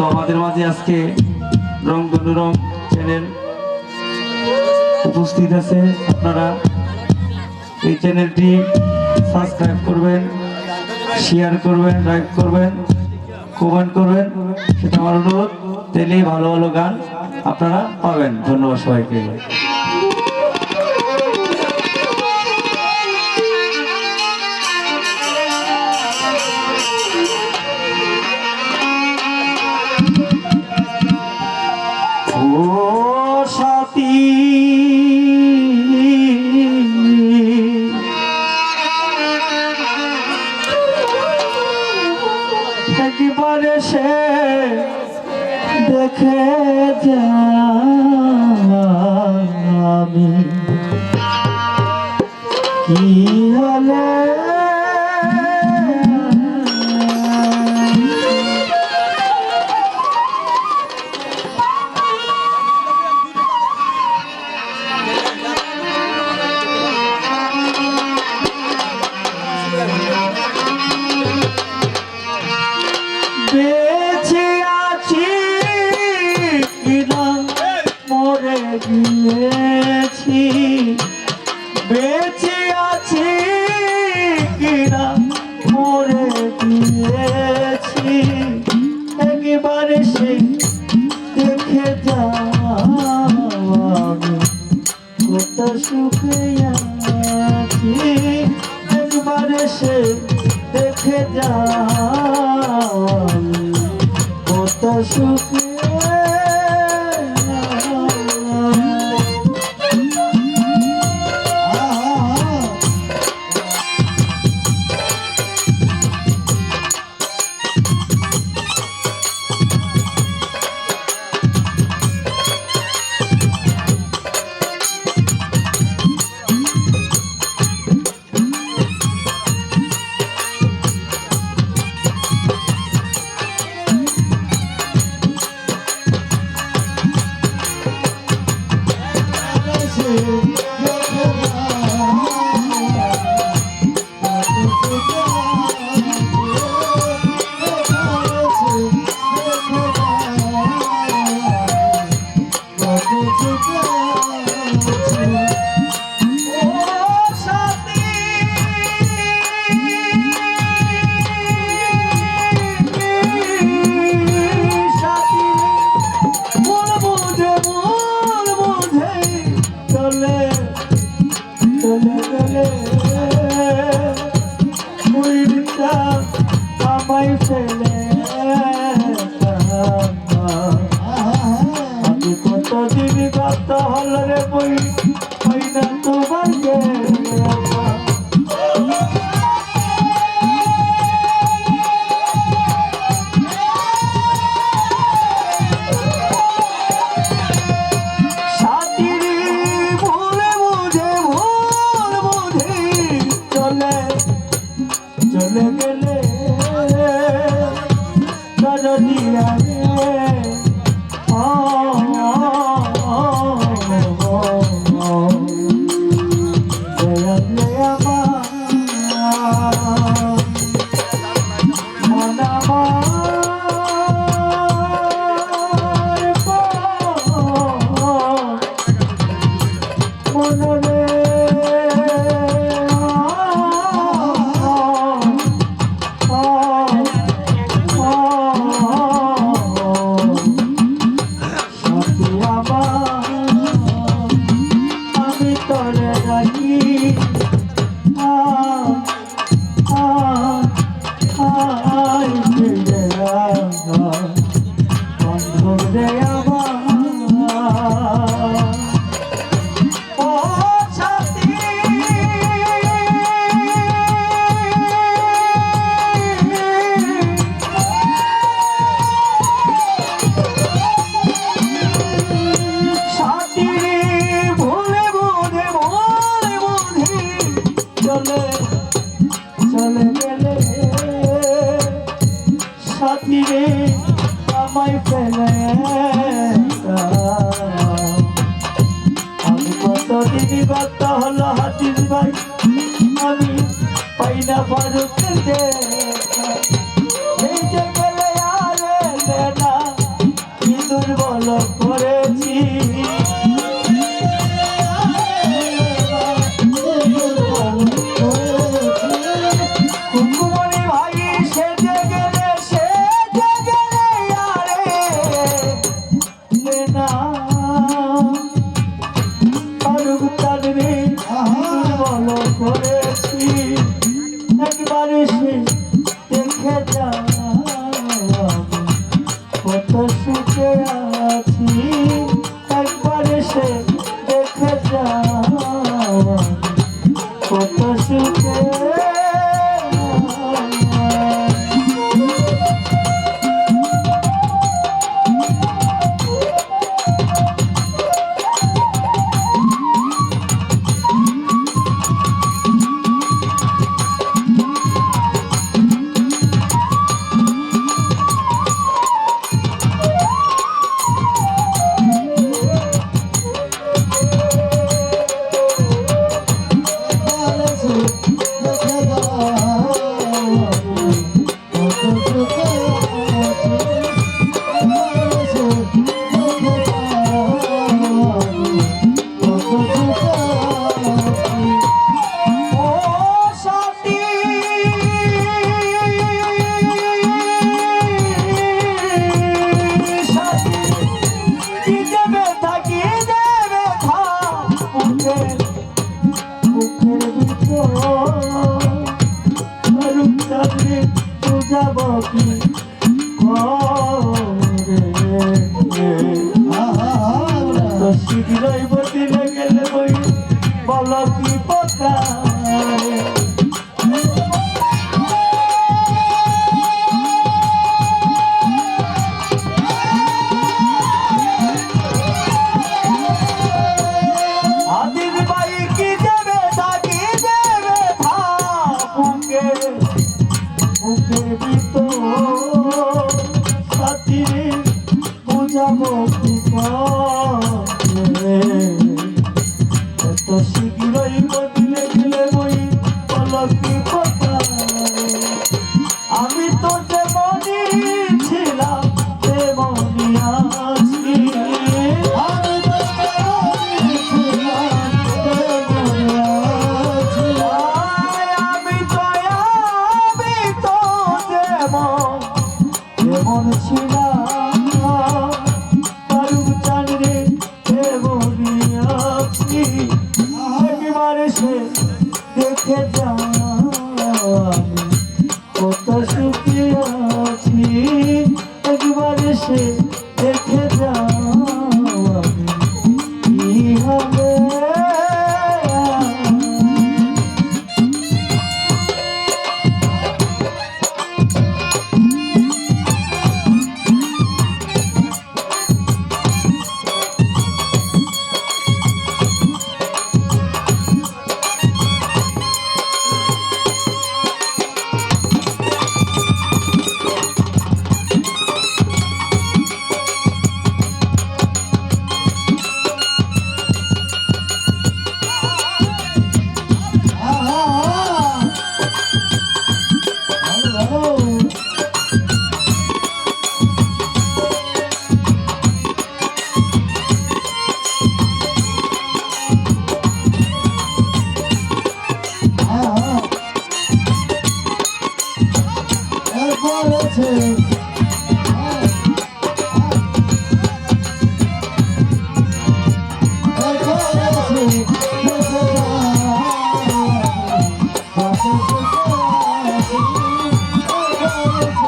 তো আমাদের মাঝে আজকে রং রং চ্যানেল উপস্থিত আছে। আপনারা এই চ্যানেলটি সাবস্ক্রাইব করবেন শেয়ার করবেন লাইক করবেন কমেন্ট করবেন। সেটা আমার অনুরোধ। তেলেই ভালো ভালো গান আপনারা পাবেন। ধন্যবাদ সবাইকে। কত হল রে বই আমি কত কত হলো হাতির ভাই। আমি পাই না সখী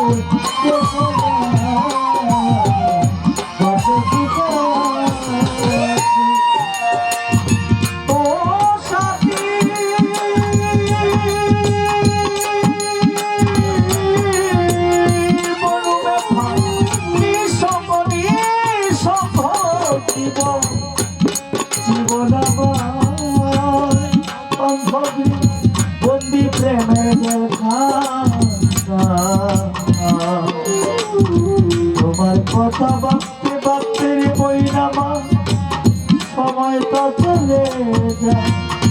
Oh, কথা ভাবতে ভাবতে বই নামা সময় তো চলে যায়।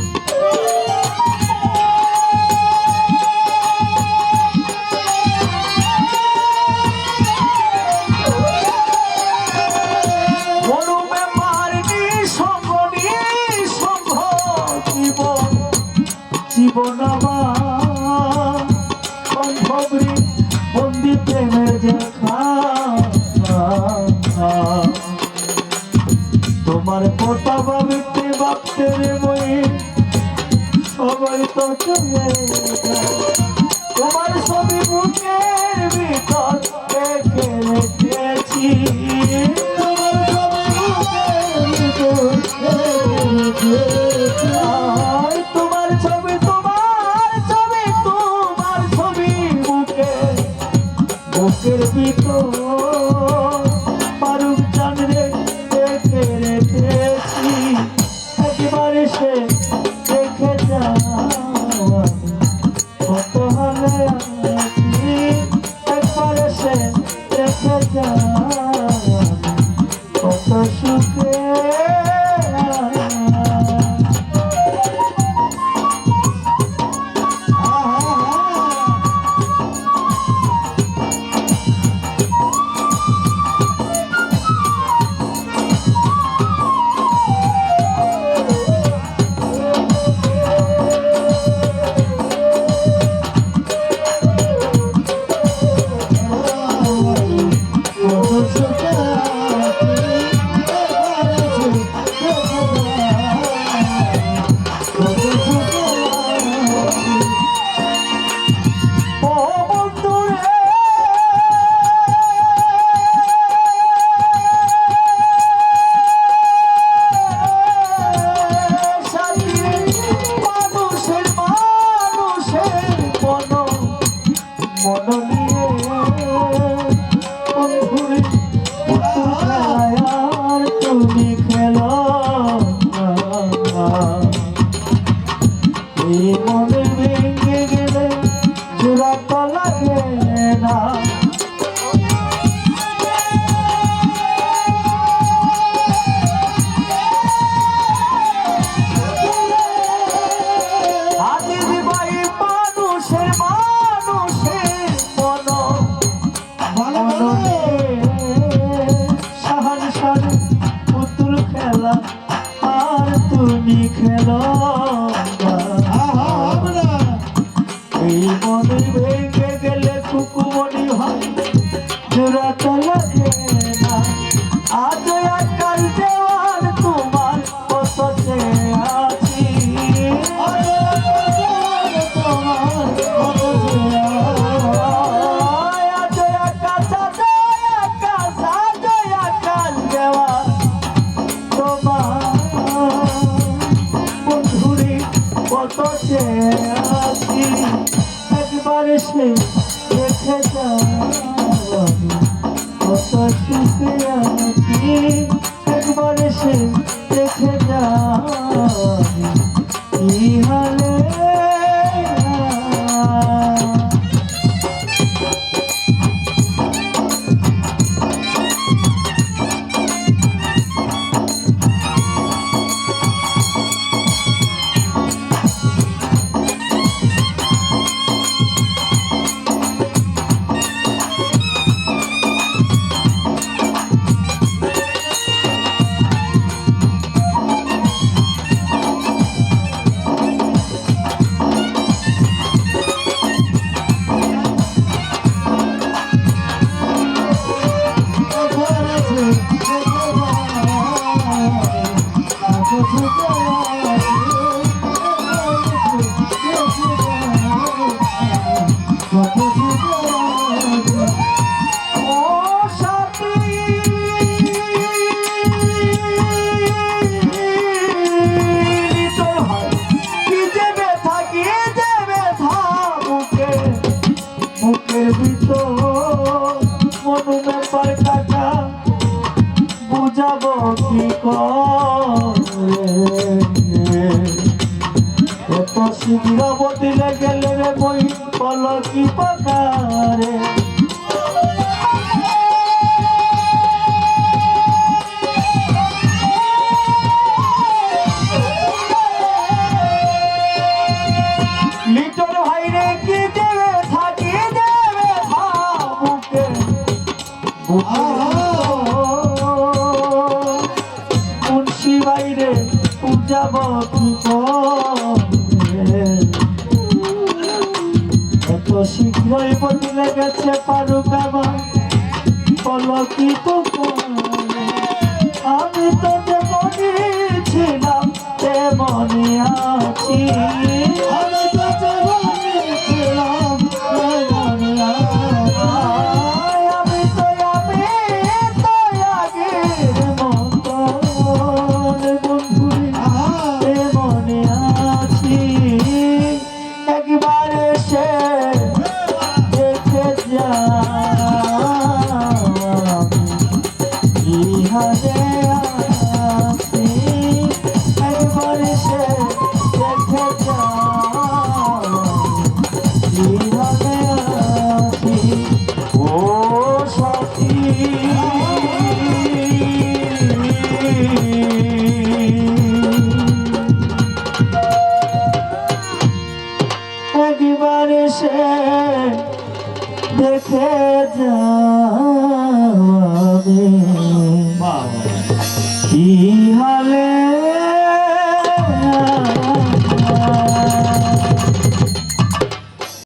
যাও